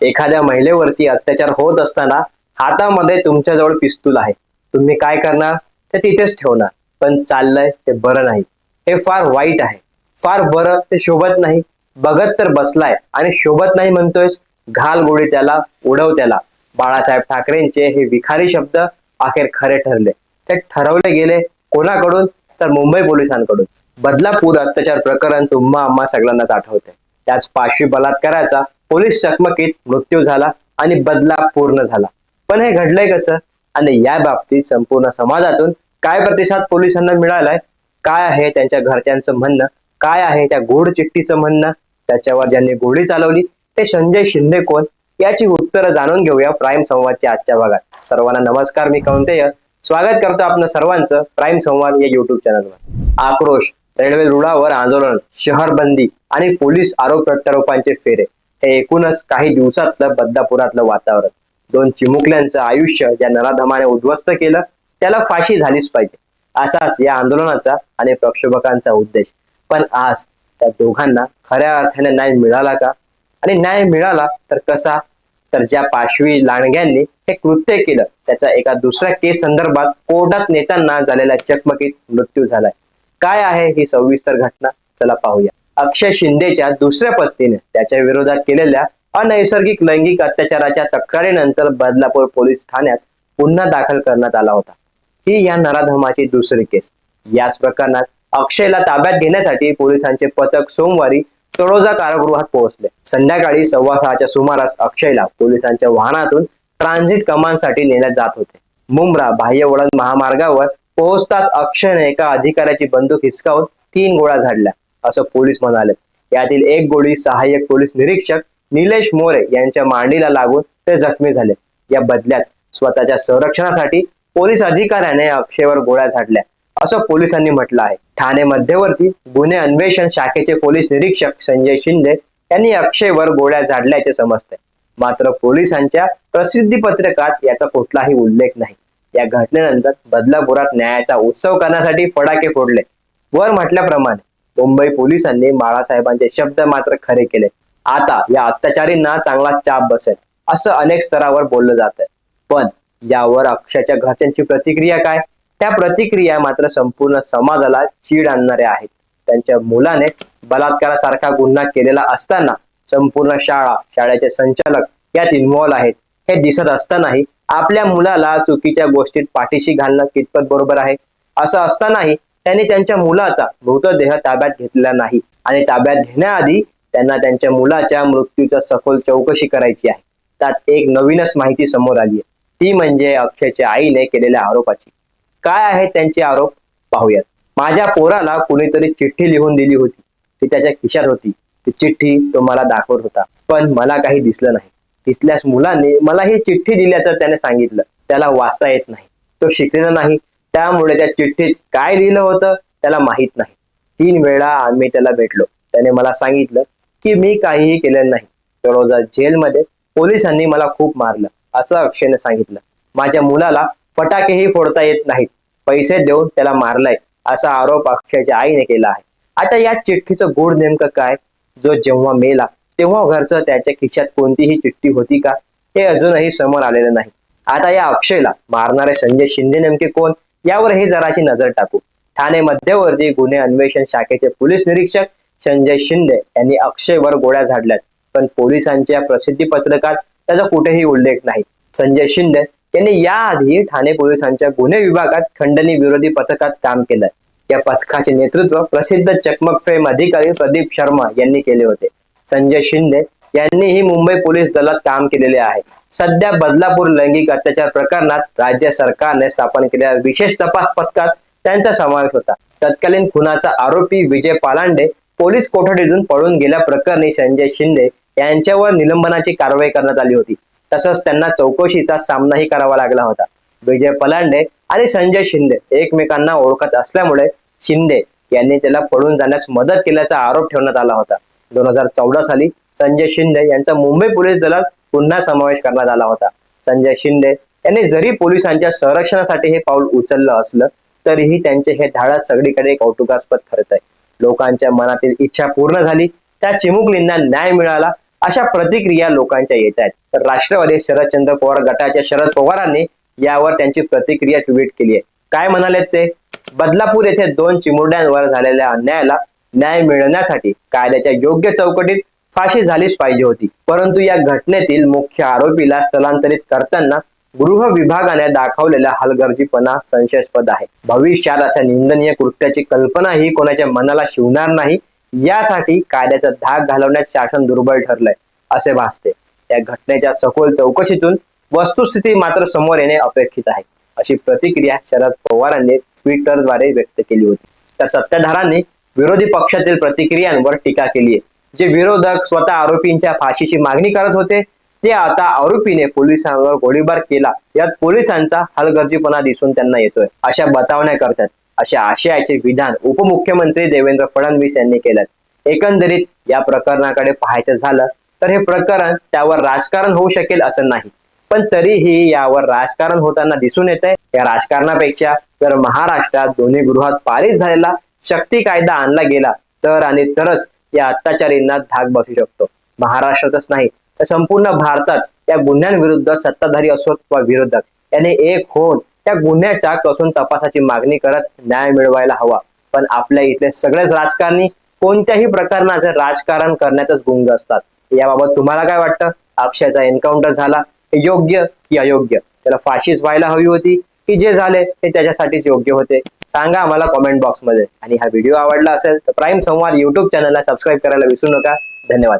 एखाद्या महिलेवरती अत्याचार होत असताना हातामध्ये तुमच्याजवळ पिस्तूल आहे. तुम्ही काय करणार? ते तिथेच ठेवणार. पण चाललंय ते बरं नाही. हे फार वाईट आहे. फार बरं ते शोभत नाही. बघत तर बसलाय. आणि शोभत नाही म्हणतोयस घाल गोडी त्याला उडव त्याला. बाळासाहेब ठाकरेंचे हे विखारी शब्द अखेर खरे ठरले. ते ठरवले गेले कोणाकडून? तर मुंबई पोलिसांकडून. बदलापूर अत्याचार प्रकरण तुम्हा आम्हा सगळ्यांनाच आठवते त्याच पाशवी बलात्काराचा पोलीस चकमकीत मृत्यू झाला आणि बदला पूर्ण झाला. पण हे घडलंय कसं? आणि या बाबतीत संपूर्ण समाजातून काय प्रतिसाद पोलिसांना मिळालाय? काय आहे त्यांच्या घरच्यांचं म्हणणं? काय आहे त्या गोड चिठ्ठीचं म्हणणं? त्याच्यावर ज्यांनी गोळी चालवली ते संजय शिंदे कोण? याची उत्तरं जाणून घेऊया प्राईम संवादच्या आजच्या भागात. सर्वांना नमस्कार मी कौंतेय. स्वागत करतो आपलं सर्वांचं प्राईम संवाद या युट्यूब चॅनलवर आक्रोश रेल्वे रुळावर आंदोलन शहरबंदी आणि पोलीस आरोप प्रत्यारोपांचे फेरे. हे एकूणच काही दिवसातलं बद्दापुरातलं वातावरण. दोन चिमुकल्यांचं आयुष्य ज्या नराधमाने उद्ध्वस्त केलं त्याला फाशी झालीच पाहिजे. असाच या आंदोलनाचा आणि प्रक्षोभकांचा उद्देश. पण आज त्या दोघांना खऱ्या अर्थाने न्याय मिळाला का? आणि न्याय मिळाला तर कसा? तर ज्या पाशवी लांडग्यांनी हे कृत्य केलं त्याचा एका दुसऱ्या केस संदर्भात कोर्टात नेताना झालेल्या चकमकीत मृत्यू झालाय. काय आहे ही सविस्तर घटना? चला पाहूया. अक्षय शिंदेच्या दुसऱ्या पत्नीने त्याच्या विरोधात केलेल्या अनैसर्गिक लैंगिक अत्याचाराच्या तक्रारीनंतर बदलापूर पोलीस ठाण्यात पुन्हा दाखल करण्यात आला होता. ही या नराधमाची दुसरी केस. याच प्रकरणात अक्षयला ताब्यात घेण्यासाठी पोलिसांचे पथक सोमवारी तळोजा कारागृहात पोहोचले. संध्याकाळी सव्वा सहाच्या सुमारास अक्षयला पोलिसांच्या वाहनातून ट्रान्झिट कमांडसाठी नेण्यात जात होते. मुंब्रा बाह्य वळण महामार्गावर पोहोचताच अक्षयने एका अधिकाऱ्याची बंदूक हिसकावून तीन गोळ्या झाडल्या. असं पोलीस म्हणाले. यातील एक गोळी सहाय्यक पोलीस निरीक्षक निलेश मोरे यांच्या मांडीला लागून ते जखमी झाले. या बदल्यात स्वतःच्या संरक्षणासाठी पोलीस अधिकाऱ्याने अक्षयवर गोळ्या झाडल्या. असं पोलिसांनी म्हटलं आहे. ठाणे मध्यवर्ती गुन्हे अन्वेषण शाखेचे पोलीस निरीक्षक संजय शिंदे यांनी अक्षयवर गोळ्या झाडल्याचे समजते. मात्र पोलिसांच्या प्रसिद्धी पत्रकात याचा कुठलाही उल्लेख नाही. या घटनेनंतर बदलापुरात न्यायाचा उत्सव करण्यासाठी फडाके फोडले. वर म्हटल्याप्रमाणे मुंबई पोलिसांनी बाळासाहेबांचे शब्द मात्र खरे केले. आता या अत्याचारींना चांगला चाप बसेल असं अनेक स्तरावर बोललं जात पण यावर अक्षयच्या घरच्यांची प्रतिक्रिया काय? त्या प्रतिक्रिया मात्र संपूर्ण समाजाला चीड आणणाऱ्या आहेत. त्यांच्या मुलाने बलात्कारासारखा गुन्हा केलेला असताना संपूर्ण शाळा शाळेचे संचालक यात इन्व्हॉल्व्ह आहेत. हे दिसत असतानाही आपल्या मुलाला चुकीच्या गोष्टीत पाठीशी घालणं कितपत बरोबर आहे? असं असतानाही त्यांनी त्यांच्या मुलाचा मृतदेह ताब्यात घेतला नाही. आणि ताब्यात घेण्याआधी त्यांना त्यांच्या मुलाच्या मृत्यूचा सखोल चौकशी करायची आहे. त्यात एक नवीनच माहिती समोर आली आहे. ती म्हणजे अक्षयच्या आईने केलेल्या आरोपाची. काय आहे त्यांचे आरोप? पाहूयात. माझ्या पोराला कुणीतरी चिठ्ठी लिहून दिली होती. ती त्याच्या खिशात होती. ती चिठ्ठी तो मला दाखवत होता. पण मला काही दिसलं नाही. दिसल्यास मुलांनी मला ही चिठ्ठी दिल्याचं त्याने सांगितलं. त्याला वाचता येत नाही. तो शिकलेला नाही. त्यामुळे त्या चिठ्ठीत काय लिहिलं होतं त्याला माहीत नाही. तीन वेळा आम्ही त्याला भेटलो. त्याने मला सांगितलं की मी काहीही केलं नाही. तळोजा जेलमध्ये पोलिसांनी मला खूप मारलं असं अक्षयने सांगितलं. माझ्या मुलाला फटाकेही फोडता येत नाहीत. पैसे देऊन त्याला मारलाय असा आरोप अक्षयच्या आईने केला आहे. आता या चिठ्ठीचं गोड नेमकं काय? जो जेव्हा मेला तेव्हा घरचं त्याच्या खिशात कोणतीही चिठ्ठी होती का? हे अजूनही समोर आलेलं नाही. आता या अक्षयला मारणारे संजय शिंदे नेमके कोण? यावर हे जराशी नजर टाकू. ठाणे मध्यवर्ती गुन्हे अन्वेषण शाखेचे पोलीस निरीक्षक संजय शिंदे यांनी अक्षयवर गोळ्या झाडल्यात. पण पोलिसांच्या प्रसिद्धी पत्रकात त्याचा कुठेही उल्लेख नाही. संजय शिंदे यांनी याआधी ठाणे पोलिसांच्या गुन्हे विभागात खंडणी विरोधी पथकात काम केलंय या पथकाचे नेतृत्व प्रसिद्ध चकमक फेम अधिकारी प्रदीप शर्मा यांनी केले होते. संजय शिंदे यांनीही मुंबई पोलीस दलात काम केलेले आहे. सध्या बदलापूर लैंगिक अत्याचार प्रकरणात राज्य सरकारने स्थापन केलेल्या विशेष तपास पथकात त्यांचा समावेश होता. तत्कालीन खुनाचा आरोपी विजय पालांडे पोलीस कोठडीतून पळून गेल्या प्रकरणी संजय शिंदे यांच्यावर निलंबनाची कारवाई करण्यात आली होती. तसंच त्यांना चौकशीचा सामनाही करावा लागला होता. विजय पलांडे आणि संजय शिंदे एकमेकांना ओळखत असल्यामुळे शिंदे यांनी त्याला पळून जाण्यास मदत केल्याचा आरोप ठेवण्यात आला होता. दोन हजार चौदा साली संजय शिंदे यांचा मुंबई पोलीस दलात पुन्हा समावेश करण्यात आला होता. संजय शिंदे यांनी जरी पोलिसांच्या संरक्षणासाठी हे पाऊल उचललं असलं तरीही त्यांचे हे धाडस सगळीकडे कौतुकास्पद ठरत आहे. लोकांच्या मनातील इच्छा पूर्ण झाली त्या चिमुकलींना न्याय मिळाला अशा प्रतिक्रिया लोकांच्या येत आहेत. तर राष्ट्रवादी शरदचंद्र पवार गटाच्या शरद पवारांनी यावर त्यांची प्रतिक्रिया ट्विट केली आहे. काय म्हणाले ते? बदलापूर येथे दोन चिमुरड्यांवर झालेल्या अन्यायाला न्याय मिळण्यासाठी कायद्याच्या योग्य चौकटीत फाशी झालीच पाहिजे होती. परंतु या घटनेतील मुख्य आरोपीला स्थलांतरित करताना गृह विभागाने दाखवलेला हलगर्जीपणा संशयास्पद आहे. भविष्यात अशा निंदनीय कृत्याची कल्पना ही कोणाच्या मनाला शिवणार नाही यासाठी कायद्याचा धाक घालवण्यात शासन दुर्बल ठरलंय असे भासते. या घटनेच्या सखोल चौकशीतून वस्तुस्थिती मात्र समोर येणे अपेक्षित आहे अशी प्रतिक्रिया शरद पवारांनी ट्विटरद्वारे व्यक्त केली होती. तर सत्ताधारांनी विरोधी पक्षातील प्रतिक्रियांवर टीका केली आहे. जे विरोधक स्वतः आरोपींच्या फाशीची मागणी करत होते ते आता आरोपीने पोलिसांवर गोळीबार केला. यात पोलिसांचा हलगर्जीपणा दिसून त्यांना येतोय. अशा बतावण्या करतात. अशा आशयाचे विधान उपमुख्यमंत्री देवेंद्र फडणवीस यांनी केलं एकंदरीत या प्रकरणाकडे पाहायचं झालं तर हे प्रकरण त्यावर राजकारण होऊ शकेल असं नाही. पण तरीही यावर राजकारण होताना दिसून येत आहे या राजकारणापेक्षा जर महाराष्ट्रात दोन्ही गृहात पारित झालेला शक्ती कायदा आणला गेला तर आणि तरच या अत्याचारींना धाक बसू शकतो. महाराष्ट्रातच नाही तर संपूर्ण भारतात त्या गुन्ह्यांविरुद्ध सत्ताधारी असोत वा विरोधक याने एक होऊन त्या गुन्ह्याच्या कसून तपासाची मागणी करत न्याय मिळवायला हवा. पण आपल्या इथले सगळेच राजकारणी कोणत्याही प्रकरणाचे राजकारण करण्यातच गुंग असतात. याबाबत तुम्हाला काय वाटतं? अक्षयचा एन्काउंटर झाला. योग्य की अयोग्य? त्याला फाशीच व्हायला हवी होती. की जे झाले ते त्याच्यासाठीच योग्य होते. सांगा आम्हाला कॉमेंट बॉक्समध्ये आणि हा व्हिडिओ आवडला असेल तर प्राईम संवाद युट्यूब चॅनलला सबस्क्राईब करायला विसरू नका. धन्यवाद.